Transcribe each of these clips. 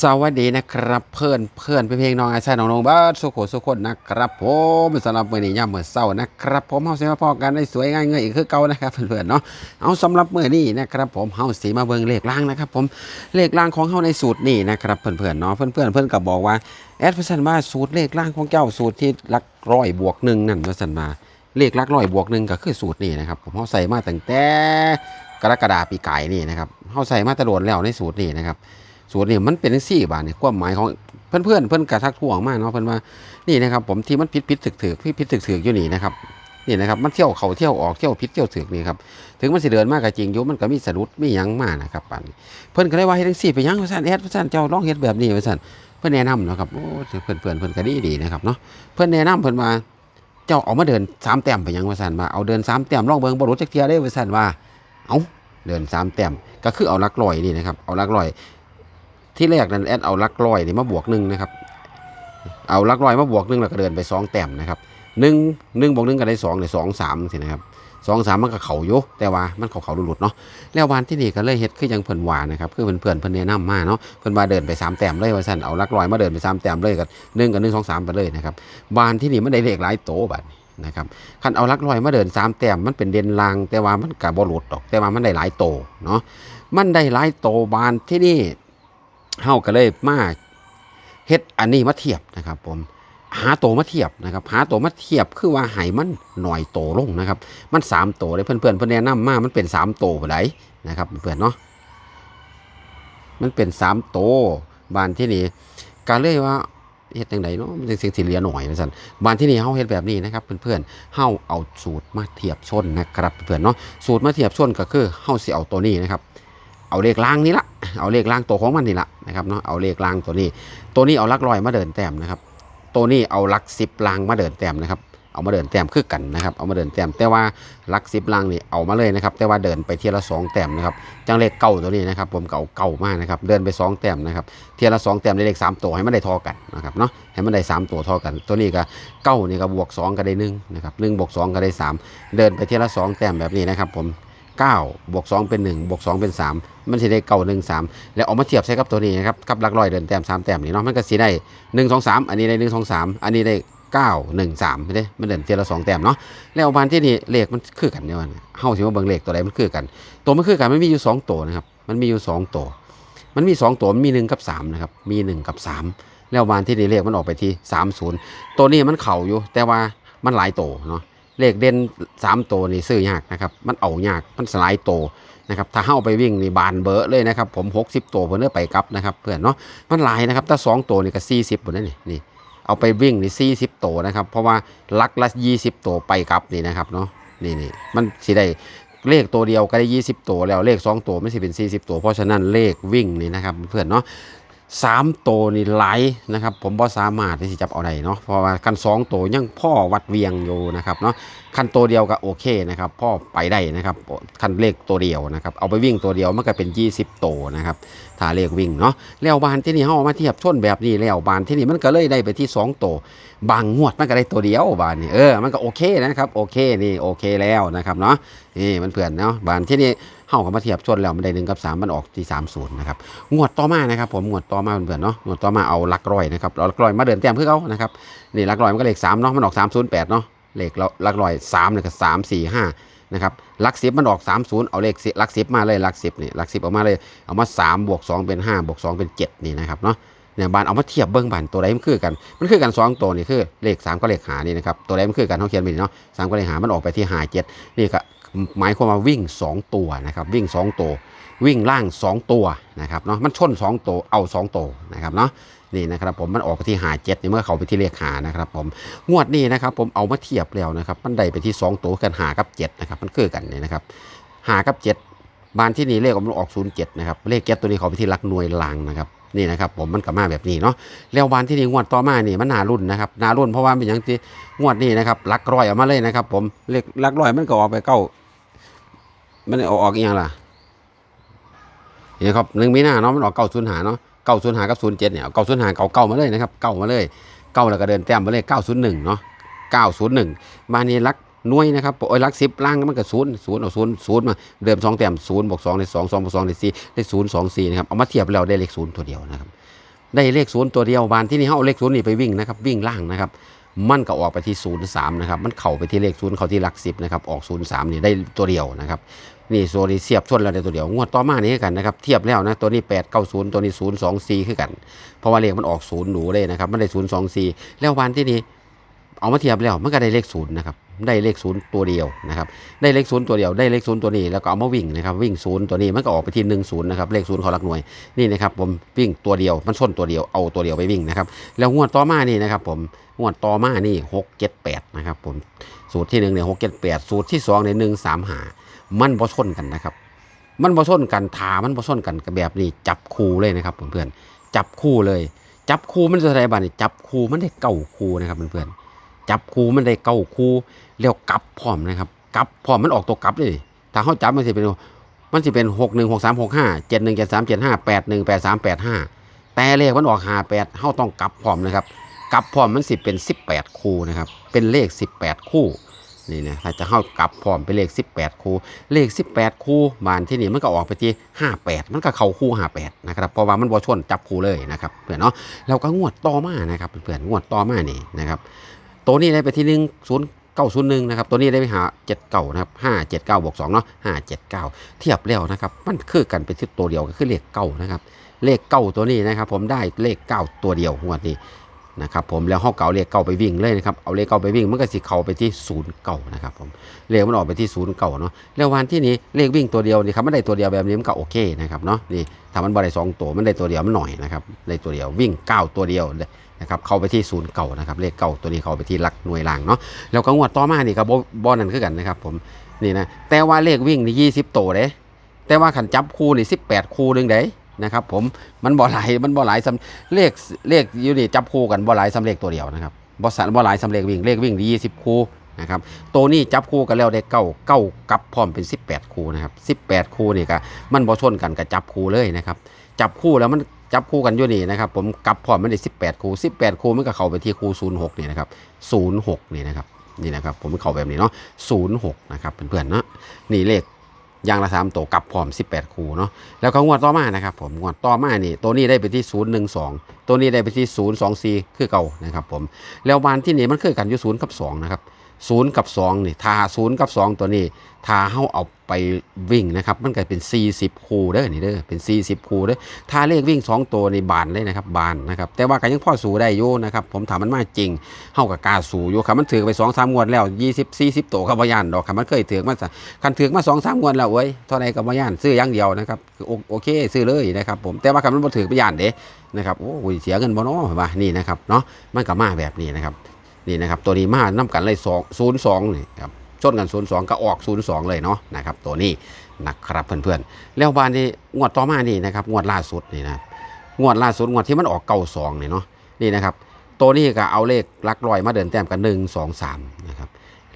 สวัสดีนะครับเพื่อนเพื่อนเพลงน้องอาชายน้องนงบ้าสุโขสุขคนนะครับผมสำหรับมื้อนี้ย่ามมื้อเช้านะครับผมเฮาสิมาพอกันได้สวยง่ายเงยอีกคือเก่านะครับเพื่อนๆเนาะเอาสำหรับมื้อนี้นะครับผมเฮาสิมาเบิ่งเลขล่างนะครับผมเลขล่างของเฮาในสูตรนี้นะครับเพื่อนๆเนาะเพื่อนๆเพื่อนก็บอกว่าแอดว่าซั่นว่าสูตรเลขล่างของเจ้าสูตรที่หลักร้อยบวกหนึ่งนั่นว่าซั่นมาเลขหลักร้อยบวกหนึ่งก็คือสูตรนี้นะครับผมเฮาใส่มาตั้งแต่กรกฎาปีไก่นี่นะครับเฮาใส่มาตะโดนแล้วในสูตรนี้นะครับ สูตรนี่มันเป็นสี่บาทเนี่ยความหมายของเพื่อนเพื่อนเพื่อนกระทักท้วงมากเนาะเพื่อนว่านี่นะครับผมที่มันพิษพิษถึกถึกพิษพิษถึกถึกอยู่นี่นะครับนี่นะครับมันเที่ยวเขาเที่ยวออกเที่ยวพิษเที่ยวถึกนี่ครับถึงมันสิเดินมากก็จริงอยู่มันก็มีสะดุดมียังมากนะครับปันเพื่อนก็เลยว่าให้ทั้งสี่ไปยังว่าสันแอดว่าสันเจ้าลองเฮ็ดแบบนี้ว่าสันเพื่อนแนะนำเนาะครับโอ้เพื่อนเพื่อนเพื่อนก็ดีดีนะครับเนาะเพื่อนแนะนำเพื่อนว่าเจ้าเอามาเดินสามแต้มไปยังว่าสั่นว่าเอาเดินสามแต้มลองเบิงบรู้จักเทียได้ว่าสันว่า เอาเดินสามแต้มก็คือเอาลักลอยนี่นะครับเอาลักลอย ที่แรกนั้นแอดเอาหลักร้อยนี่มาบวกหนึ่งนะครับเอาหลักร้อยมาบวกหนึ่งแล้วก็เดินไปสองแต้มนะครับหนึ่งหนึ่งบวกหนึ่งก็ได้สองเลยสองสามสินะครับสองสามมันก็เข่าอยู่แต่ว่ามันเข่าเข่าหลุดเนาะแล้ววันที่นี่ก็เลยเฮ็ดคือยังเพิ่นวานนะครับคือเพื่อนเพื่อนเพิ่นแนะนำมาเนาะเพิ่นว่าเดินไปสามแต้มเลยว่าสั่นเอาหลักร้อยมาเดินไปสามแต้มเลยกับหนึ่งกับหนึ่งสองสามไปเลยนะครับบานที่นี่มันได้เลขหลายโตบัดนะครับคันเอาหลักร้อยมาเดินสามแต้มมันเป็นเด่นลางแต่ว่ามันกับ่หลุดดอก แต่ว่ามันได้หลายโตเนาะมันได้หลายโตบานที่นี่ เฮาก็เลยมาเฮ็ดอันนี้มาเทียบนะครับ ผมหาโตวมาเทียบนะครับ หาโตวมาเทียบคือว่าให้มันหน่อยโตลงนะครับ มันสามโตเลยเพื่อนเพื่อนๆเพื่อนแนะนำมามันเป็นสามโตไปไหนนะครับเพื่อนเนาะมันเป็นสามโตบานที่นี่การเลยว่าเฮ็ดจังไดเนาะมันจังสิสิเหลือหน่อยว่าซั่นบานที่นี่เฮาเฮ็ดแบบนี้นะครับเพื่อนๆเฮาเอาสูตรมาเทียบชนนะครับเพื่อนเนาะสูตรมาเทียบชนก็คือเฮาสิเอาตัวนี้นะครับ เอาเลขล่างนี้ละเอาเลขล่างตัวของมันนี่ละนะครับเนาะเอาเลขล่างตัวนี้ ตัวนี้เอาลักลอยมาเดินแต้มนะครับ ตัวนี้เอาลักสิบล่างมาเดินแต้มนะครับเอามาเดินแต้มคือกันนะครับ เอามาเดินแต้มแต่ว่าลักสิบลางนี่เอามาเลยนะครับ แต่ว่าเดินไปเทียละสองแต้มนะครับ จังเลขเก้าตัวนี้นะครับ ผมเก่าเก่ามากนะครับ เดินไปสองแต้มนะครับ เทียละสองแต้มได้เลขสามตัวให้มันได้ทอกันนะครับเนาะ ให้มันได้สามตัวทอกัน ตัวนี้ก็เก้านี่ก็บวกสองก็ได้หนึ่งนะครับหนึ่งบวกสองก็ได้สามเดินไปเทียละสองแต้มแบบนี้นะครับ ผม 9บวก2เป็น1บวก2เป็น 3 มันสิได้เก่า1 3 แล้วเอามาเทียบใช้กับตัวนี้นะครับกับหลักร้อยเดินแต้ม3แต้มนี่เนาะมันก็สิได้ 1 2 3 อันนี้ได้ 1 2 3 อันนี้ได้9 1 3ไม่ได้มันเดินเทียละ2แต้มเนาะแล้วบานที่นี่เลขมันคือกันเดียวันเฮาสิมาเบิ่งเลขตัวใดมันคือกัน ตัวมันคือกันมันมีอยู่2ตัวนะครับมันมีอยู่2ตัวมันมี 2 ตัวมันมี 1 กับ3นะครับมี 1 กับ 3 แล้วบานที่นี่เลขมันออกไปที่30ตัวนี้มันเข่าอยู่แต่ว่ามันหลายตัวเนาะ เลขเด่นสามตัวนี่ซื้อยากนะครับมันเอายากมันสลายตัวนะครับถ้าเข้าไปวิ่งนี่บานเบอะเลยนะครับผมหกสิบตัวเพื่อนไปกลับนะครับเพื่อนเนาะมันหลายนะครับถ้าสองตัวนี่ก็สี่สิบหมดนั่นนี่นี่เอาไปวิ่งนี่สี่สิบตัวนะครับเพราะว่าลักละยี่สิบตัวไปกลับนี่นะครับเนาะนี่นี่มันสิได้เลขตัวเดียวก็ได้ยี่สิบตัวแล้วเลขสองตัวไม่สิเป็นสี่สิบตัว เพราะฉะนั้นเลขวิ่งนี่นะครับเพื่อนเนาะ สามโตวนี่ไหลายนะครับ ผมบ่สามารถที่จะจับเอาได้เนาะเพราะว่ากันสองโตวยังพ่อวัดเวียงอยู่นะครับเนาะคันตัวเดียวก็โอเคนะครับพ่อไปได้นะครับคันเลขตัวเดียวนะครับเอาไปวิ่งตัวเดียวมันก็เป็น 20 โตวนะครับถ้าเลขวิ่งเนาะแล้วบานที่นี่เฮาเอามาเทียบชนแบบนี้แล้วบานที่นี่มันก็เลยได้ไปที่ 2 โตวบางงวดมันก็ได้ตัวเดียวบานนี่เออมันก็โอเคนะครับโอเคนี่โอเคแล้วนะครับเนาะนี่มันเพื่อนเนาะบานที่นี่เฮาก็มาเทียบชนแล้วมันได้หนึ่งกับสามมันออกที่30นย์นะครับงวดต่อมานะครับผมงวดต่อมาเพื่อนเนาะงวดต่อมาเอาลักร้อยนะครับเอาลักร้อยมาเดินแต้มเพื่อเขานะครับนี่ลักร้อยมันก็เลขสามเนาะมันออกสามศูนย์แปดเนาะ เลขหลักร้อยสามเนี่ยก็สามสี่ห้านะครับลักสิบมันออกสามศูนย์เอาเลข10หลักสิบมาเลยลักสิบนี่ลักสิบเอามาเลยเอามาสามบวกสองเป็นห้าบวกสองเป็นเจ็ดนี่นะครับเนาะเนี่ยบานเอามาเทียบเบิ้งบานตัวใดมันคือกันมันคือกันสองตัวนี่คือเลขสามก็เลขหานี่นะครับตัวใดมันคือกันเขาเขียนไปเนาะสามก็เลขหามันออกไปที่หาเจ็ดนี่ก็หมายความว่าวิ่งสองตัวนะครับวิ่งสองตัว วิ่งล่าง 2 ตัวนะครับเนาะมันชน 2 ตัวเอา 2 ตัวนะครับเนาะ นี่นะครับผมมันออกไปที่หาเจ็ดเมื่อเขาไปที่เลขหานะครับผมงวดนี้นะครับผมเอามาเทียบแล้วนะครับมันได้ไปที่ 2 ตัวกันหากับ7นะครับมันคือกันเนี่ยนะครับหากับ 7 บานที่นี่เลขมันออก07นย์นะครับเลขเจ็ดตัวนี้เขาไปที่หลักหน่วยลางนะครับนี่นะครับผมมันกลับมาแบบนี้เนาะแล้วบานที่นี่งวดต่อมานี่มันนารุ่นนะครับนารุ่นเพราะว่าเป็นอย่างที่งวดนี้นะครับหลักร้อยออกมาเลยนะครับ ผมเลขหลักร้อยมันก็ออกไปเก้ามันออกออกอย่างล่ะนี่ครับหนึ่งมีหน้าเนาะมันออกเก้าศูนย์หาเนาะ เก้าศูนย์หากับศูนย์เจ็ดเนี่ยเก้าศูนย์หาเก่าเก้ามาเลยนะครับเก้ามาเลยเก้าแล้วก็เดินแต้มมาเลยเก้าศูนย์หนึ่งเนาะเก้าศูนย์หนึ่งมานี่รักหน่วยนะครับโอ้ยรักสิบล่างมันก็ศูนย์ศูนย์เอาศูนย์ศูนย์มาเดิมสองแต้มศูนย์บวกสองได้สองสองบวกสองได้สี่ได้ศูนย์สองสี่นะครับเอามาเทียบแล้วได้เลขศูนย์ตัวเดียวนะครับได้เลขศูนย์ตัวเดียวบานที่นี่เขาเอาเลขศูนย์นี่ไปวิ่งนะครับวิ่งล่างนะครับมันก็ออกไปที่ศูนย์สามนะครับ มันเข่าไปที่เลขศูนย์เขาที่หลักสิบนะครับ ออกศูนย์สามนี่ได้ตัวเดียวนะครับ นี่โซนี่เสียบชนแล้วในตัวเดียวงวดต่อมานี่กันนะครับเทียบแล้วนะตัวนี้แปดเก้าศูนย์ตัวนี้ศูนย์สองสี่คือกัน เพราะว่าเลขมันออกศูนย์หนูเลยนะครับมันได้ศูนย์สองสี่แล้ววันที่นี้ เอามาเทียบแล้วมันก็ได้เลขศูนย์นะครับได้เลขศูนย์ตัวเดียวนะครับได้เลขศูนย์ตัวเดียวได้เลขศูนย์ตัวนี้แล้วก็เอามาวิ่งนะครับวิ่งศูนย์ตัวนี้มันก็ออกไปที่หนึ่งศูนย์นะครับเลขศูนย์ขาหลักหน่วยนี่นะครับผมวิ่งตัวเดียวมันชนตัวเดียวเอาตัวเดียวไปวิ่งนะครับแล้วงวดต่อมานี่นะครับผมงวดต่อมานี่หกเจ็ดแปดนะครับผมสูตรที่หนึ่งเนี่ยหกเจ็ดแปดสูตรที่สองเนี่ยหนึ่งสามหามันบ่ชนกันนะครับมันบ่ชนกันทามันบ่ชนกันกับแบบนี้จับคู่เลยนะครับเพื่อนๆจับคู่เลย จับคู่มันจะอะไรบ้างจับคู่มันได้เก้าคู่นะครับเพื่อนๆ จับคู่มันได้เก้าคู่แล้วกลับพร้อมนะครับกลับพร้อมมันออกตัวกลับเลยถ้าเขาจับมันสิเป็นมันจะเป็นหกหนึ่งหกสามหกห้าเจ็ดหนึ่งเจ็ดสามเจ็ดห้าแปดหนึ่งแปดสามแปดห้าแต่เลขมันออกห้าแปดเฮาต้องกลับพร้อมนะครับกลับพร้อมมันสิเป็นสิบแปดคู่นะครับเป็นเลขสิบแปดคู่นี่นะถ้าจะเข้ากลับพร้อมเป็นเลขสิบแปดคู่ เลขสิบแปดคู่บานที่นี่มันก็ออกไปที่ห้าแปดมันก็เข้าคู่ห้าแปดนะครับเพราะว่ามันบอชนจับคู่เลยนะครับเพื่อนเนาะแล้วก็งวดต่อมานะครับเพื่อนงวดต่อมานี่นะครับ ตัวนี้ได้ไปที่หนึ่งศูนย์เก้าศูนย์หนึ่งนะครับตัวนี้ได้ไปหาเจ็ดเก้านะครับห้าเจ็ดเก้าบวกสองเนาะห้าเจ็ดเก้าเทียบแล้วนะครับมันคือกันเป็นที่ตัวเดียวก็คือเลขเก้านะครับเลขเก้าตัวนี้นะครับ ผมได้เลขเก้าตัวเดียวงวดนี้นะครับผมแล้วห้องเก่าเลขเก้าไปวิ่งเลยนะครับเอาเลขเก้าไปวิ่งมันก็สิเข้าไปที่ศูนย์เก้านะครับผมเลขมันออกไปที่ศูนย์เก้าเนาะแล้ววันที่นี้เลขวิ่งตัวเดียวนี่ครับมันได้ตัวเดียวแบบนี้มันก็โอเคนะครับเนาะนี่ถ้ามันบ่ได้สองตัวมันได้ตัวเดียวมันหน่อยนะครับได้ตัวเดียววิ่งเก้าตัวเดียว นะครับเข้าไปที่ศูนย์เก่านะครับเลขเก่าตัวนี้เข้าไปที่หลักหน่วยล่างเนาะแล้วก็งวดต่อมานี่ครับบบอนั่นคือกันนะครับผมนี่นะแต่ว่าเลขวิ่งนี่ยี่สิบตัวเด้แต่ว่าขันจับคู่นี่สิบแปดคู่หนึ่งเด้นะครับผมมันบ่หลายมันบ่หลายสำเลขเลขอยู่นี่จับคู่กันบ่หลายสำเลขตัวเดียวนะครับบ่สันบ่หลายสำเลขวิ่งเลขวิ่งยี่สิบคู่นะครับตัวนี้จับคู่กันแล้วได้เก้าเก้ากับพร้อมเป็น 18 คู่นะครับ18 คู่นี่ก็มันบ่ชนกันกับจับคู่เลยนะครับจับคู่แล้วมัน จับคู่กันอยู่นี่นะครับผมกับพร้อมมันได้18คู่18คู่มันก็เข้าไปที่คู่06นี่นะครับ06นี่นะครับนี่นะครับผมเข้าแบบนี้เนาะ06นย์หกนะครับเพื่อนๆเนาะนี่เลขยางละสามตัวกับพร้อม 18 คู่เนาะแล้วก็งวดต่อมานะครับผมงวดต่อมานี่ตัวนี้ได้ไปที่ 012 ตัวนี้ได้ไปที่ 024 คือเก่านะครับผมแล้ววันที่นี่มันคือกันอยู่0กับ2นะครับ 0กับ2นี่ทา0กับ2ตัวนี้ทาเฮาเอาไปวิ่งนะครับ มันก็เป็น 40 คู่เด้อนี่เด้อเป็น 40 คู่เด้อถ้าเลขวิ่ง 2 ตัวในบานเลยนะครับบานนะครับ แต่ว่าก็ยังพอสู้ได้อยู่นะครับ ผมถามมันมาจริงเฮากับกล้าสู้อยู่ครับมันถือไป2 3งวดแล้ว 20 40 ตัวก็บ่ย่านดอกครับมันเคยถือมาซะคันถือมาสองสามงวดแล้วเว้ยเท่าไรกับมาย่านซื้ออย่างเดียวนะครับโอเค ซื้อเลยนะครับ ผมแต่ว่าคันมันบ่ถือไปย่านเด้นะครับโอ้ยเสียเงินบ่เนาะว่านี่นะครับเนาะมันก็มาแบบนี้นะครับ นี่นะครับตัวนี้มานํกันเลย2 0 2นี่ครับชนกัน0 2ก็ออก0 2เลยเนาะนะครับตัวนี้นะครับเพื่อนๆแล้วบานนี้งวดต่อมานี่นะครับงวดล่าสุดนี่นะงวดล่าสุดงวดที่มันออกเก่าสองนี่เนาะนี่นะครับตัวนี้ก็เอาเลขหลักร้อยมาเดินแต้มกัน1 2 3นะครับ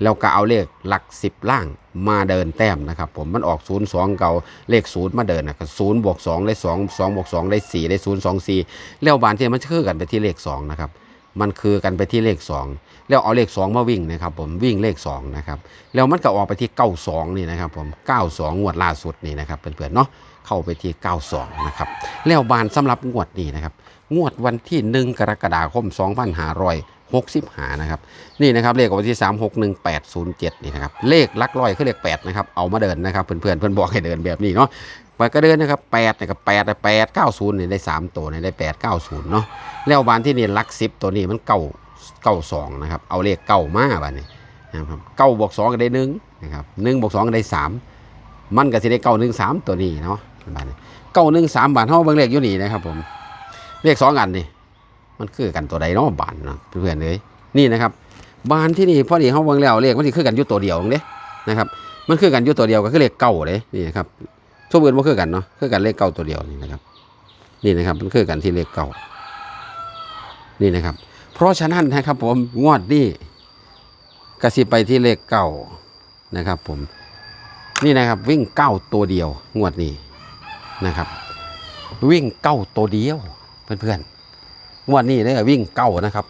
แล้วก็เอาเลขหลักสิบล่างมาเดินแต้มนะครับผมมันออก0ูนย์สองเก่าเลขศูนย์มาเดินนะครับศูนย์บวกสองได้สองสองบวกสองได้สี่ได้ศูนย์สองสี่แล้วบานที่มันคือกันไปที่เลขสองนะครับ มันคือกันไปที่เลขสองแล้วเอาเลขสองมาวิ่งนะครับผมวิ่งเลขสองนะครับแล้วมันก็ออกไปที่เก้าสองนี่นะครับผมเก้าสองงวดล่าสุดนี่นะครับเพื่อนๆเนาะเข้าไปที่เก้าสองนะครับแล้วบานสำหรับงวดนี้นะครับงวดวันที่หนึ่งกรกฎาคม 2565 นะครับนี่นะครับเลขออกมาที่ 3 6 1 8 0 7 นี่นะครับเลขลักร้อยคือเลข 8 นะครับเอามาเดินนะครับเพื่อนๆเพื่อนบอกให้เดินแบบนี้เนาะ ไปก็เดินนะครับ8เนี่ยกับ8แต่8 9 0เนี่ยได้3ตัวเนี่ยได้8 9 0เก้าศูนย์เนาะแล้วบานที่นี่หลัก10ตัวนี้มันเก้าเก้าสองนะครับเอาเลขเก้ามาบานนี้นะครับเก้าบวกสองก็ได้หนึ่งนะครับหนึ่งบวกสองก็ได้สามมันก็จะได้เก้าหนึ่งสามตัวนี้เนาะบานนี้เก้าหนึ่งสามบาทเท่าเบิ่งเลขอยู่นี่นะครับผมเลขสองอันนี่มันคือกันตัวใดเนาะบานเนาะเพื่อนเลยนี่นะครับบ้านที่นี่พอดีเขาเบิ่งแล้วเลขมันสิคือกันอยู่ตัวเดียวเด้นะครับมันคือกันอยู่ตัวเดียวก็คือเลขเก้าเลยนี่ครับ ทุกอื่นมันคือกันเนาะคือกันเลขเก้าตัวเดียวนี่นะครับ นี่นะครับมันคือกันที่เลขเก้านี่นะครับ เพราะฉะนั้นนะครับผมงวดนี้กระสิไปที่เลขเก้านะครับ ผมนี่นะครับ วิ่งเก้าตัวเดียว งวดนี้นะครับ วิ่งเก้าตัวเดียวเพื่อนๆงวดนี้เลยวิ่งเก้านะครับ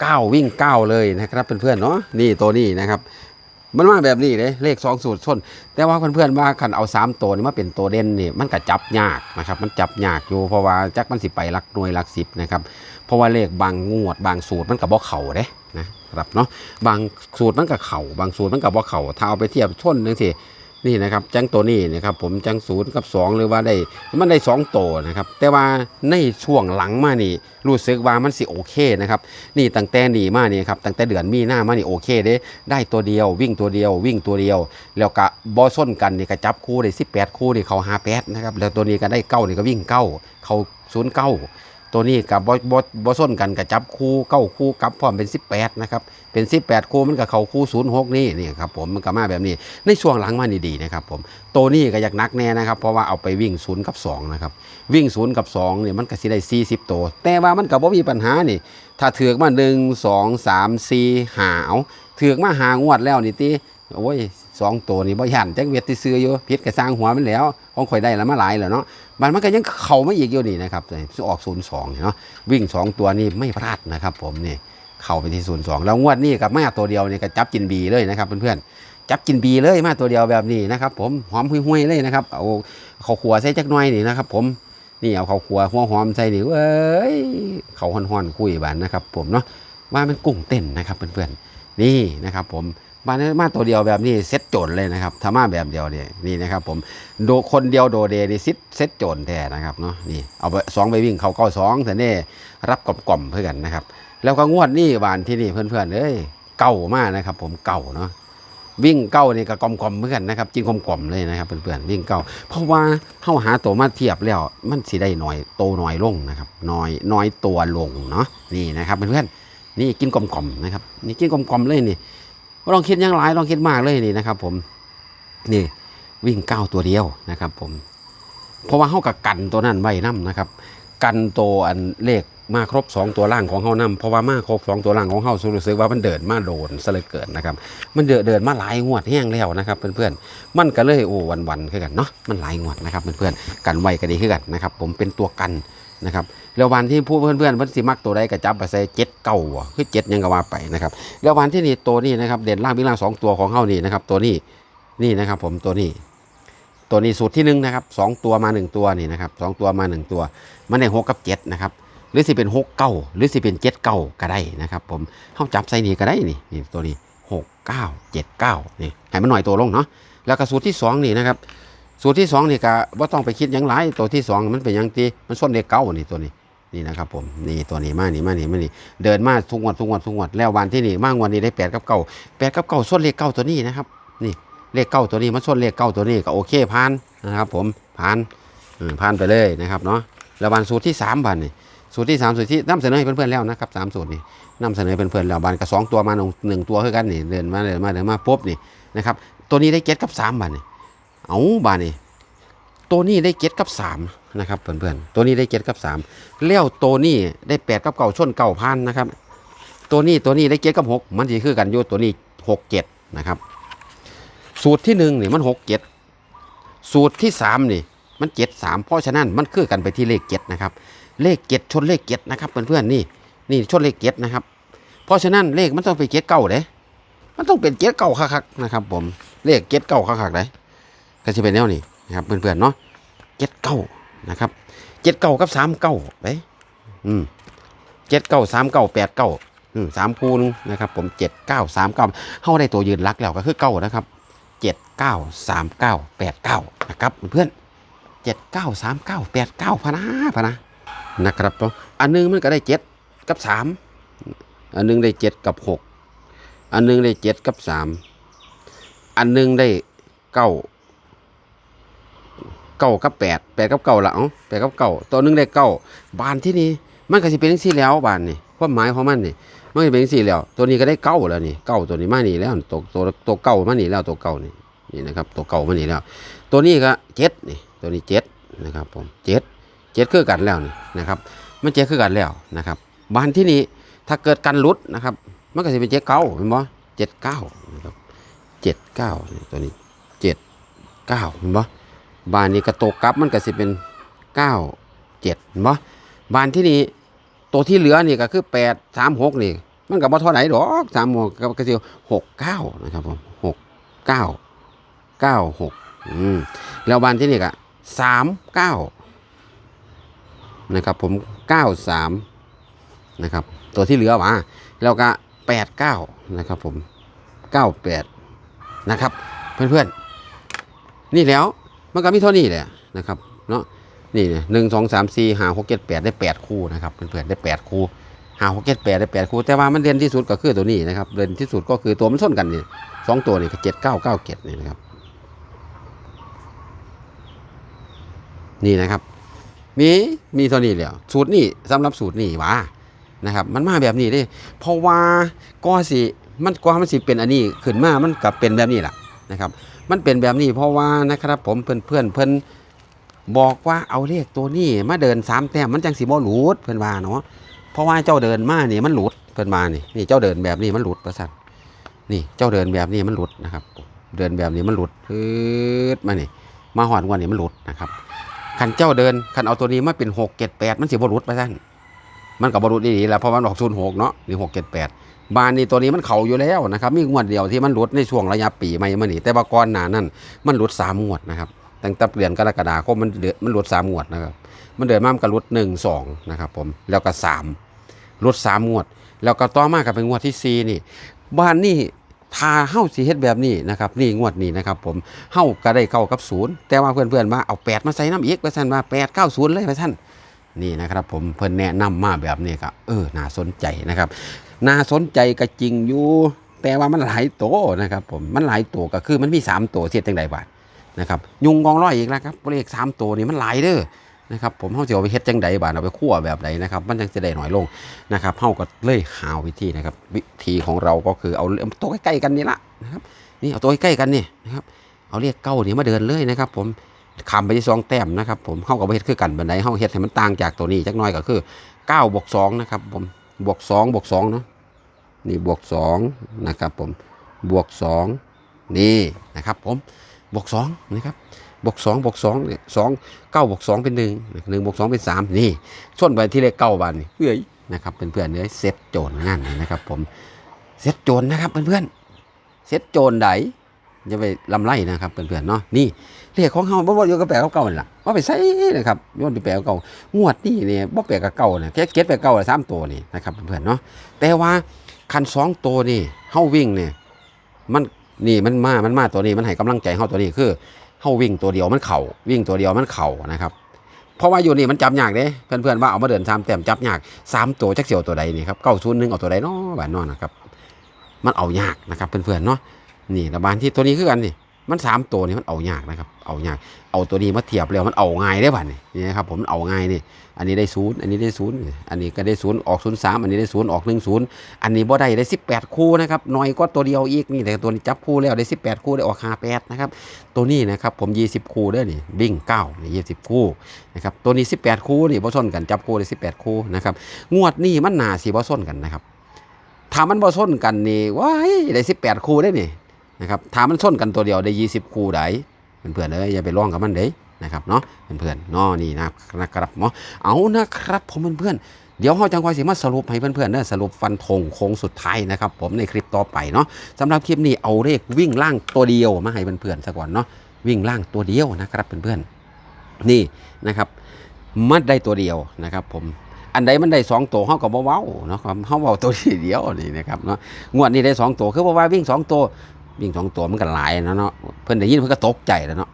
เก้าวิ่งเก้าเลยนะครับเพื่อนๆเนาะนี่ตัวนี้นะครับ มันมาแบบนี้เลยเลขสองสูตรชนแต่ว่าเพื่อนๆว่าคันเอาสามตัวนี่มาเป็นตัวเด่นนี่มันก็จับยากนะครับ มันจับยากอยู่เพราะว่าจักมันสิไปลักหน่วยลักสิบนะครับเพราะว่าเลขบางงวดบางสูตรมันกับบ่เข่าเด้นะครับเนาะบางสูตรมันกับเข่าบางสูตรมันกับบ่เข่าถ้าเอาไปเทียบชนนึงสิ นี่นะครับจังตัวนี้นะครับผมจังศูนย์กับสองหรือว่าได้มันได้สองตัวนะครับแต่ว่าในช่วงหลังมานี่รู้สึกว่ามันสิโอเคนะครับนี่ตั้งแต่นี่มานี่ครับตั้งแต่เดือนมีหน้ามานี่โอเคเด้ได้ตัวเดียว วิ่งตัวเดียว วิ่งตัวเดียว แล้วก็บอส้นกันนี่ก็จับคู่ได้สิบแปดคู่นี่เขาหาแปดนะครับแล้วตัวนี้ก็ได้เก้านี่ก็วิ่งเก้าเขาศูนย์เก้า ตัวนี้กับบอบอบอส้นกันก็จับคู่เก้าคู่กับพร้อมเป็นสิบแปดนะครับเป็นสิบแปดคู่มันก็เขาคู่ศูนย์หกนี่นี่ครับผมมันก็มาแบบนี้ในช่วงหลังมานี่ดีนะครับผมตัวนี้ก็อยากนักแน่นะครับเพราะว่าเอาไปวิ่งศูนย์กับสองนะครับวิ่งศูนย์กับสองเนี่ยมันก็สิได้สี่สิบตัวแต่ว่ามันก็บ่มีปัญหานี่ ถ้าถือกมาหนึ่งสองสามสี่หาเอาถือกมาหางวดแล้วนี่ติโอ้ยสองตัวนี่บ่ยันจักเวียดที่ซื้ออยู่พิษกระสร้างหัวมันแล้วของข่อยได้แล้วมาหลายแล้วเนาะมันมันก็ยังเข้ามาอีกอยู่นี่นะครับสิออกศูนย์สองเนาะวิ่งสองตัวนี่ไม่พลาดนะครับ ผมนี่เข้าไปที่ศูนย์สองแล้วงวดนี้กับมาตัวเดียวนี่ก็จับกินบีเลยนะครับเพื่อนๆจับกินบีเลยมาตัวเดียวแบบนี้นะครับ ผมหอมห่วยๆเลยนะครับเอาข้าวขัวใส่จักหน่อยนี่นะครับ ผมนี่เอาข้าวคั่วหัวหอมใส่นี่เว้ยเขาห่อนๆคุยบานนะครับ ผมเนาะว่ามันกุ้งเต้นนะครับเพื่อนๆนี่นะครับ ผม บ้านนี้มาตัวเดียวแบบนี้เซ็ตโจนเลยนะครับถ้ามาแบบเดียวเนี่ยนี่นะครับผมโดคนเดียวโดเดนี่ซิเซ็ตโจนแท้นะครับเนาะนี่เอาไปสองไปวิ่งเขาเก้าสองแต่นี่รับกล่อมๆเพื่อกันนะครับ แล้วก็งวดนี่บานที่นี่เพื่อนๆเอ้ยเก่ามากนะครับ ผมเก่าเนาะวิ่งเก้านี่ก็กลมๆเหมือนกันนะครับจริงกลมๆเลยนะครับเพื่อนๆวิ่งเก้าเพราะว่าเข้าหาตัวมาเทียบแล้วมันสิได้หน่อยโตหน่อยลงนะครับน้อยน้อยตัวลงเนาะนี่นะครับเพื่อนๆนี่กินกลมๆนะครับนี่กินกลมๆเลยนี่ ลองคิดยังหลายลองคิดมากเลยนี่นะครับ ผมนี่วิ่งเก้าตัวเดียวนะครับ ผม เพราะว่าเข้ากับกันตัวนั้นไว้นํนะครับ กันตัวอันเลขมาครบสองตัวล่างของเขานํเพราะว่ามาครบสองตัวล่างของเขารู้สึกว่ามันเดินมาโดนซะเลยเกินนะครับ มันเดินเดินมาหลายงวดแห้งแล้วนะครับเพื่อนๆมันก็เลยโอ้วันวันๆคือกันเนาะมันหลายงวดนะครับเพื่อนๆกันไว้ก็ดีคือกันนะครับ ผมเป็นตัวกันนะครับ แล้ววันที่ผู้เพื่อนเพิ่อนสิมักตัวใดก็จับไปใส่เจ็ดเก้าว่ะคือเจ็ดยังก็ว่าไปนะครับแล้ววันที่นี่ตัวนี้นะครับเด่นล่างวิ่งล่างสองตัวของเฮานี่นะครับ ตัวนี้นี่นะครับ ผมตัวนี้ ตัวนี้สูตรที่หนึ่งนะครับสองตัวมาหนึ่งตัวนี่นะครับสองตัวมาหนึ่งตัว มันได้หกกับเจ็ดนะครับหรือสิเป็นหกเก้าหรือสิเป็นเจ็ดเก้าก็ได้นะครับผมเฮาจับใส่นี่ก็ได้นี่นี่ตัวนี้หกเก้าเจ็ดเก้านี่ให้มันหน่อยตัวลงเนาะแล้วก็สูตรที่สองนี่นะครับ สูตรที่สองนี่ก็ว่าต้องไปคิดหยังไรตัวที่สองมันเป็นหยังตีมันส้นเลขเก้านี่ตัวนี้นี่นะครับผมนี่ตัวนี้มานี่มานี่มานี่เดินมาทุกงวดทุกงวดทุกงวดแล้ววันที่นี่มางวดนี้ได้แปดกับเก้าแปดกับเก้าส้นเลขเก้าตัวนี้นะครับ นี่เลขเก้าตัวนี้มันส้นเลขเก้าตัวนี้ก็โอเคผ่านนะครับ ผมผ่านผ่านไปเลยนะครับเนาะแล้ววันสูตรที่สามบันนี่สูตรที่สามสูตรที่นำเสนอให้เพื่อนๆแล้วนะครับสามสูตรนี่นำเสนอเป็นเพื่อนๆแล้วบานกับสองตัวมาหนึ่งตัวคือกันนี่เดินมาเดินมาเดินมาปุ๊บนี่นะครับตัวนี้ได้เจ็ดกับสามบานนี่ เอาบานี่ตัวนี้ได้เจ็ดกับสามนะครับเพื่อนๆตัวนี้ได้เจ็ดกับสามแล้วตัวนี้ได้แปดกับเก่าชนเก่าพันนะครับ ตัวนี้ตัวนี้ได้เจ็ดกับหกมันจะคือกันอยู่ตัวนี้หกเจ็ดนะครับ สูตรที่หนึ่งนี่มันหกเจ็ดสูตรที่สามนี่มันเจ็ดสามเพราะฉะนั้นมันคือกันไปที่เลขเจ็ดนะครับ เลขเจ็ดชนเลขเจ็ดนะครับเพื่อนๆนี่นี่ชนเลขเจ็ดนะครับ เพราะฉะนั้นเลขมันต้องไปเจ็ดเก้าเด้มันต้องเป็นเจ็ดเก้าคักๆนะครับ ผมเลขเจ็ดเก้าคักๆเลย ก็จะเป็นแนวนี้นะครับเพื่อนๆเนาะเจ็ดเก้านะครับเจ็ดเก้ากับสามเก้าไปอืมเจ็ดเก้าสามเก้าแปดเก้าอืมสามคูณนะครับผมเจ็ดเก้าสามเก้าเข้าได้ตัวยืนรักแล้วก็คือเก้านะครับเจ็ดเก้าสามเก้าแปดเก้านะครับเพื่อนเจ็ดเก้าสามเก้าแปดเก้าพนะพนะนะครับอันหนึงมันก็ได้เจ็ดกับสามอันหนึงได้เจ็ดกับหกอันหนึงได้เจ็ดกับสามอันหนึงได้เก้า เก้ากับแปดแปดกับเก้าละเอ้าแปดกับเก้าตัวหนึ่งได้เก้าบานที่นี่มันก็สิเป็นสี่แล้วบานนี่ความหมายของมันนี่มันก็เป็นสี่แล้ว ตัวนี้ก็ได้เก้าแล้วนี่เก้าตัวนี้มานี่แล้วตัวตัวตัวเก้ามานี่แล้วตัวเก้านี่นี่นะครับตัวเก้ามานี่แล้ว ตัวนี้ก็เจ็ดนี่ตัวนี้เจ็ดนะครับผมเจ็ดเจ็ดคือกันแล้วนี่นะครับมันเจ็ดคือกันแล้วนะครับบานที่นี่ถ้าเกิดการลุดนะครับมันก็จะเป็นเจ็ดเก้าเห็นบ่เจ็ดเก้านะครับเจ็ดเก้าตัวนี้เจ็ดเก้าเห็นบ่ บานนี้กระตกกลับมันก็จะเป็นเก้าเจ็ดเห็นบ่บานที่นี่ตัวที่เหลือนี่ก็คือแปดสามหกนี่ มันกับบ่เท่าไหร่ดอกสามหมกก็ก็สิหกเก้านะครับผมหกเก้าเก้าหกอืมแล้วบานที่นี่ก็สามเก้านะครับผมเก้าสามนะครับ ตัวที่เหลือมาแล้วก็แปดเก้านะครับผมเก้าแปดนะครับ เพื่อนๆ นี่แล้ว มันก็มีเท่านี้แหละนะครับเนาะนี่เนี่ยหนึ่งสองสามสี่ห้าหกเจ็ดแปดได้แปดคู่นะครับเพื่อนๆได้แปดคู่ห้าหกเจ็ดแปดได้แปดคู่ แต่ว่ามันเด่นที่สุดก็คือตัวนี้นะครับเด่นที่สุดก็คือตัวมันส้นกันเนี่ยสองตัวนี่ก็เจ็ดเก้าเก้าเจ็ดนี่นะครับ นี่นะครับ มีมีเท่านี้แล้วสูตรนี่สำหรับสูตรนี่วานะครับ มันมาแบบนี้ด้เพราะว่าก็สิมันก็มันสิเป็นอันนี้ขึ้นมามันกับเป็นแบบนี้แหละนะครับ มันเป็นแบบนี้เพราะว่านะครับ ผมเพื่อนเพื่อนเพิ่อนบอกว่าเอาเลขตัวนี้มาเดินสามแต้มมันจังสิบ่หลุดเพิ่อนว่าเนาะเพราะว่าเจ้าเดินมาเนี่ยมันหลุดเพิ่อนมานี่นี่เจ้าเดินแบบนี้มันหลุดประสันนี่เจ้าเดินแบบนี้มันหลุดนะครับ เดินแบบนี้มันหลุดพืดมานี่มาหอดวันนี้มันหลุดนะครับขันเจ้าเดินขันเอาตัวนี้มาเป็นหกเจ็ดแปดมันสิบรุษไปสั้นมันกับบรุษดีๆแล้วเพราะมันออกศูนย์หกเนาะนี่หกเจ็ดแปด บานนี้ตัวนี้มันเข่าอยู่แล้วนะครับมีงวดเดียวที่มันหลุดในช่วงระยะปีใหม่มานี่แต่ว่าก่อนหน้านั้น มันหลุดสามงวดนะครับตั้งแต่เดือนกรกฎาคมมันเดือมันหลุดสามงวดนะครับมันเดินมามันก็หลุดหนึ่งสองนะครับผมแล้วก็สามหลุดสามงวด แล้วก็ต่อมากับเป็นงวดที่สี่นี่บ้านนี่ทาเฮ้าสีเฮ็ดแบบนี้นะครับนี่งวดนี้นะครับผมเฮ้าก็ได้เข้ากับศูนย์แต่ว่าเพื่อนๆมาเอาแปดมาใส่น้ำอีกไปสั่นมาแปดเก้าศูนย์เลยไปสั่นนี่นะครับผมเพิ่อนแนะนำมาแบบนี้ครับเออน่าสนใจนะครับ น่าสนใจก็จริงอยู่ แต่ว่ามันหลายตัวนะครับผมมันหลายตัวก็คือมันมีสามตัวเทียบจังใดบาทนะครับยุงกองร้อยอีกแล้วครับเลขสามตัวนี่มันหลายเด้อนะครับผมเฮาสิเอาไปเฮ็ดจังใดบาทเอาไปคั่วแบบใดนะครับมันจังจะได้น้อยลงนะครับเฮาก็เลยหาวิธีนะครับ วิธีของเราก็คือเอาตัวใกล้ๆกันนี่ละนะครับนี่เอาตัวใกล้ๆกันนี่นะครับเอาเลขเก้านี่มาเดินเลยนะครับ ผมคำไปที่สองแต้มนะครับ ผมเฮากับเฮ็ดคือกันบันไดเฮาเฮ็ดให้มันต่างจากตัวนี้จักน้อยก็คือเก้าบวกสองนะครับผมบวกสองบวกสองเนาะ นี่บวกสองนะครับผมบวกสองนี่นะครับผมบวกสองนะครับบวกสองบวกสองเนี่ยสองเก้าบวกสองเป็นหนึ่งหนึ่งบวกสองเป็นสามนี่ส่วนไปที่เลขเก้าบานนี่เอ้ยนะครับเพื่อนๆเนื้อเซตโจรงานนี่นะครับผมเซตโจรนะครับเพื่อนๆเซตโจรใดจะไปลำไรนะครับเพื่อนๆเนาะนี่เลขของเฮาบ่บ่อยู่กับแปลเก่าๆนั่นล่ะว่าไปใส่นะครับย้อนไปแปลเก่างวดนี่เนี่ยบ่แปลกับเก่าเนี่ยแค่เก็ตแปลเก่าสามตัวนี่นะครับเพื่อนๆเนาะแต่ว่า คันสองตัวนี่เฮาวิ่งเนี่ยมันนี่มันมา มันมาตัวนี้มันให้กำลังใจเฮาตัวนี้คือเฮาวิ่งตัวเดียวมันเข่าวิ่งตัวเดียวมันเข่านะครับเพราะว่าอยู่นี่มันจับยากเด้เพื่อนๆว่าเอามาเดินสามแต้มจับยากสามตัวจักเสียวตัวใดนี่ครับเก้าศูนย์หนึ่งเอาตัวใดเนาะบ้านเนอนนะครับ มันเอายากนะครับเพื่อนๆเนาะนี่ระบานที่ตัวนี้คือกันนี่ มันสามตัวนี่มันเอายากนะครับ เอายาก เอาตัวนี้มาเทียบแล้วมันเอาง่ายได้บ้านนี่นี่นะครับผมเอาง่ายนี่ อันนี้ได้ศูนย์อันนี้ได้ศูนย์อันนี้ก็ได้ศูนย์ออกศูนย์สามอันนี้ได้ศูนย์ออกหนึ่งศูนย์อันนี้บ่ได้ได้สิบแปดคู่นะครับน้อยก็ตัวเดียวอีกนี่แต่ตัวนี้จับคู่แล้วได้สิบแปดคู่ได้ออกห้าแปดนะครับตัวนี้นะครับผมยี่สิบคู่เด้นี่บิ่งเก้านี่ยี่สิบคู่นะครับตัวนี้สิบแปดคู่นี่บ่ซ้นกันจับคู่ได้สิบแปดคู่นะครับงวดนี้มันหนาสิบ่ซ้นกันนะครับถ้ามันบ่ซ้นกันนี่ว้ายได้สิบแปดคู่ได้นี่ นะครับถามมันซ้นกันตัวเดียวได้ยี่สิบคู่ไดเพื่อนๆเอ้ยอย่าไปล่องกับมันเด้นะครับเนาะเพื่อนๆเนาะนี่นะนะครับเนาะเอานะครับผมเพื่อนๆเดี๋ยวเราจังคอยสิมาสรุปให้เพื่อนๆเนอะสรุปฟันธงโค้งสุดท้ายนะครับผมในคลิปต่อไปเนาะสำหรับคลิปนี้เอาเลขวิ่งล่างตัวเดียวมาให้เพื่อนๆซะก่อนเนาะวิ่งล่างตัวเดียวนะครับเพื่อนๆนี่นะครับมัดได้ตัวเดียวนะครับผมอันใดมันได้สองตัวเขาก็บ่เว้าเนาะครับเขาเว้าตัวเดียวนี่นะครับเนาะงวดนี้ได้สองตัวคือบ่ว่าวิ่งสองตัว วิ่งสองตัวมันก็หลายนะเนาะเพิ่นได้ยินเพิ่นก็ตกใจแล้วเนาะ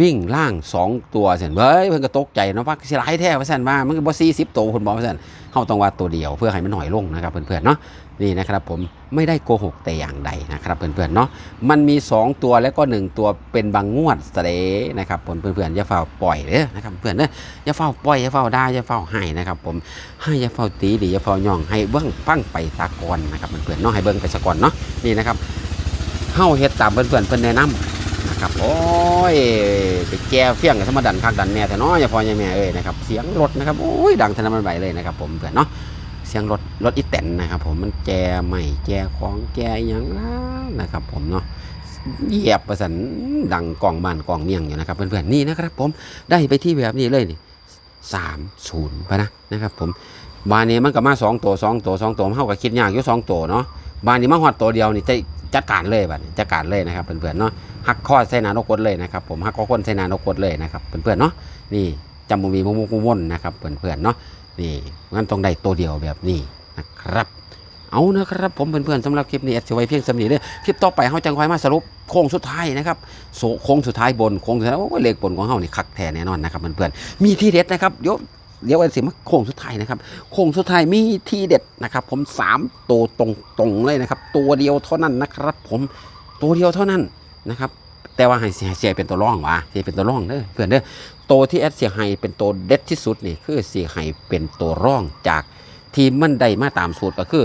วิ่งล่างสองตัวเสร็จเฮ้ยเพิ่นก็ตกใจเนาะว่าสิหลายแท้ว่าซั่นว่ามันก็บ่40ตัวเพิ่นบอกว่าซั่นเฮาต้องว่าตัวเดียวเพื่อให้มันหน้อยลงนะครับเพื่อนๆเนาะนี่นะครับผมไม่ได้โกหกแต่อย่างใดนะครับเพื่อนๆเนาะมันมี 2 ตัวแล้วก็ 1 ตัวเป็นบางงวดเสดนะครับผมเพื่อนๆอย่าเฝ้าปล่อยเด้อนะครับเพื่อนเด้ออย่าเฝ้าปล่อยอย่าเฝ้าได่าอย่าเฝ้าให้นะครับผมให้อย่าเฝ้าตีหรืออย่าเฝ้าย่องให้เบิ่งฟังไปตะกอนนะครับเพื่อนๆเนาะให้เบิ่งไปสะกอนเนาะนี่นะครับ เฮาเฮ็ดตามเพื่อนๆเพิ่อนแนะนำนะครับโอ้ยไปแก้เฟี้ยงกับธรรมดันคักดันแม่แต่น้อยอย่าพออย่าแม่เอ้ยนะครับเสียงรถนะครับโอ้ยดังทนมันไหวเลยนะครับผมเพื่อนเนาะเสียงรถรถอีแตนนะครับ ผมมันแจใหม่แจของแจอย่างนั้นนะครับผมเนาะเหยียบประสันดังกล่องบ้านกล่องเมียงอยู่นะครับเพื่อนๆนี่นะครับ ผมได้ไปที่แบบนี้เลยนี่สามศูนย์ไปนะนะครับ ผมบานนี้มันก็มาสองตัวสองตัวสองตัวเท่ากับคิดยากอยู่สองตัวเนาะ บานนี้มาหอดตัวเดียวนี่จะจัดการเลยบัดนี้จัดการเลยนะครับเพื่อนๆเนาะหักข้อใส่นานกดเลยนะครับผมหักข้อคนใส่นานกดเลยนะครับเพื่อนๆเนาะนี่จำบ่มีมุกมุกม่วนนะครับเพื่อนๆเนาะนี่งั้นต้องได้ตัวเดียวแบบนี้นะครับเอานะครับผมเพื่อนๆสำหรับคลิปนี้แอดสิไว้เพียงสำนีเด้อคลิปต่อไปเฮาจังคอยมาสรุปโค้งสุดท้ายนะครับโสโค้งสุดท้ายบนโค้งสุดท้ายโอ้ยเลขบนของเฮานี่คักแท้แน่นอนนะครับเพื่อนๆมีที่เด็ดนะครับเดี๋ยว เดี๋ยวแอดสิมาโค้งสุดท้ายนะครับโค้งสุดท้ายมีที่เด็ดนะครับ ผมสามตัวตรงๆเลยนะครับ ตัวเดียวเท่านั้นนะครับ ผมตัวเดียวเท่านั้นนะครับ แต่ว่าให้เสียเสียเป็นตัวร่องวะเสียเป็นตัวร่องเด้อเพื่อนเด้อตัวที่แอดเสียให้เป็นตัวเด็ดที่สุดนี่คือเสียให้เป็นตัวร่องจากทีมมันได้มาตามสูตรก็คือ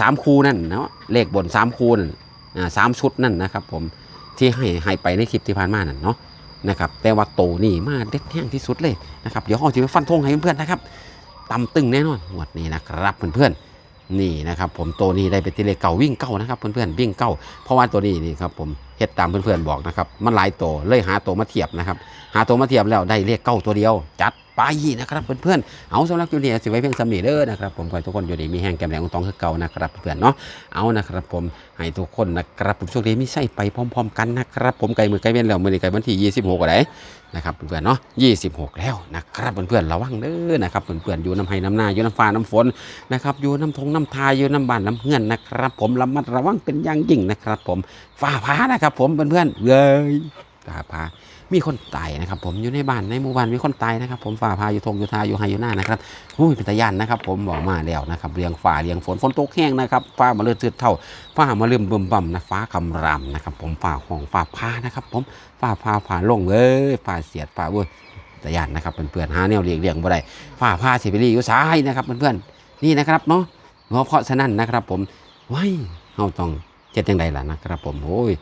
สามคูนั่นเนาะเลขบนสามคูนอ่าสามชุดนั่นนะครับ ผมที่ให้ให้ไปในคลิปที่ผ่านมานั่นเนาะ นะครับแต่ว่าโตนี่มาเด็ดแห้งที่สุดเลยนะครับเดี๋ยวเอาจะไปฟันธงให้เพื่อนๆนะครับตำตึงแน่นอนหวดนี้นะครับเพื่อนๆนี่นะครับผมโตนี่ได้ไปที่เลเก่าวิ่งเก้านะครับเพื่อนๆวิ่งเก้าเพราะว่าตัวนี้นี่ครับผม เฮ็ดตามเพื่อนๆบอกนะครับมันหลายตัวเลยหาตัวมาเทียบนะครับ หาตัวมาเทียบแล้วได้เลขเก้าตัวเดียว จัดไปนะครับเพื่อนๆเอาสำหรับจุเนี้สิไว้เพียงสำนีเด้อนะครับผมขอให้ทุกคนอยู่ดีมีแห้งแก้มแรงของตองคือเก่านะครับเพื่อนๆเนาะเอานะครับผมให้ทุกคนนะครับผมโชคดีไม่ใช่ไปพร้อม ๆ กันนะครับผมไกลมือไกลเว้นแล้วมือไกลวันที่ 26ก็ได้ นะครับเพื่อนๆเนาะ26 แล้วนะครับเพื่อนๆระวังเด้อนะครับเพื่อนๆอยู่น้ำไห้น้ำหน้าอยู่น้ำฟ้าน้ำฝนนะครับอยู่น้ำทงน้ำทายอยู่น้ำบานน้ำเงื่อนนะครับ ผมระมัดระวังเป็นอย่างยิ่งนะครับ ผมฟ้าพานะครับ ผมเพื่อนๆเลยฟ้าพา มีคนตายนะครับ ผมอยู่ในบ้านในหมู่บ้านมีคนตายนะครับ ผมฝ่าพาอยู่ทงอยู่ทาอยู่ไฮอยู่หน้านะครับอุ้ยเป็นตายันนะครับ ผมบอกมาแล้วนะครับเรียงฝ่าเรียงฝนฝนตกแห้งนะครับฟ้ามาเลือดเตือดเท่าฟ้ามาเริ่มบิ่มบ่มนะฟ้าคำรามนะครับ ผมฝ่าห้องฝ่าพานะครับ ผมฝ่าพาฝ่าลงเอ้ยฝ่าเสียดฝ่าเว้ยตายันนะครับเพื่อนๆหาแนวเลียงเลียงบ่ได้ฝ่าพาสิไปรีอยู่ซ้ายนะครับเพื่อนๆนี่นะครับเนาะเพราะฉะนั้นนะครับ ผมว้ายเฮาต้องเจ็ดยังไงล่ะนะครับ ผมโอ้ย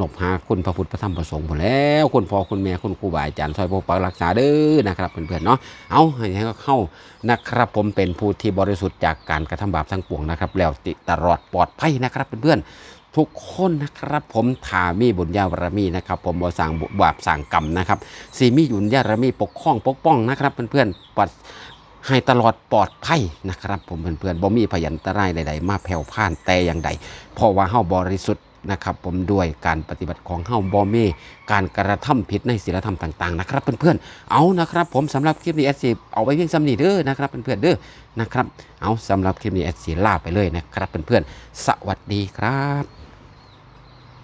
นบหาคุณพระพุทธพระธรรมพระสงฆ์หมดแล้วคุณพ่อคุณแม่คุณครูบาอาจารย์ซอยปกปักรักษาเด้อนะครับเพื่อนๆเนาะเอาให้เขาเข้านะครับผมเป็นผู้ที่บริสุทธิ์จากการกระทำบาปทั้งปวงนะครับ แล้วติตลอดปลอดภัยนะครับเพื่อนๆทุกคนนะครับผมถามีบุญญาบารมีนะครับผมบ่สั่งบุบาปสั่งกรรมนะครับสีมีบุญญาบารมีปกข้องปกป้องนะครับเพื่อนๆปัดให้ตลอดปลอดภัยนะครับ ผมเพื่อนๆบ่มีพยันตรายใดๆมาแผ่วพ่านแต่อย่างใดเพราะว่าเฮาบริสุทธิ์ นะครับผมด้วยการปฏิบัติของเฮาบอมีการกระทำผิดในศีลธรรมต่างๆนะครับเพื่อนๆเอานะครับผมสำหรับคลิปนี้แอดซีเอาไว้เพียงสำนีเด้อนะครับเพื่อนๆเด้อนะครับเอาสำหรับคลิปนี้แอดซีลาไปเลยนะครับเพื่อนๆสวัสดีครับ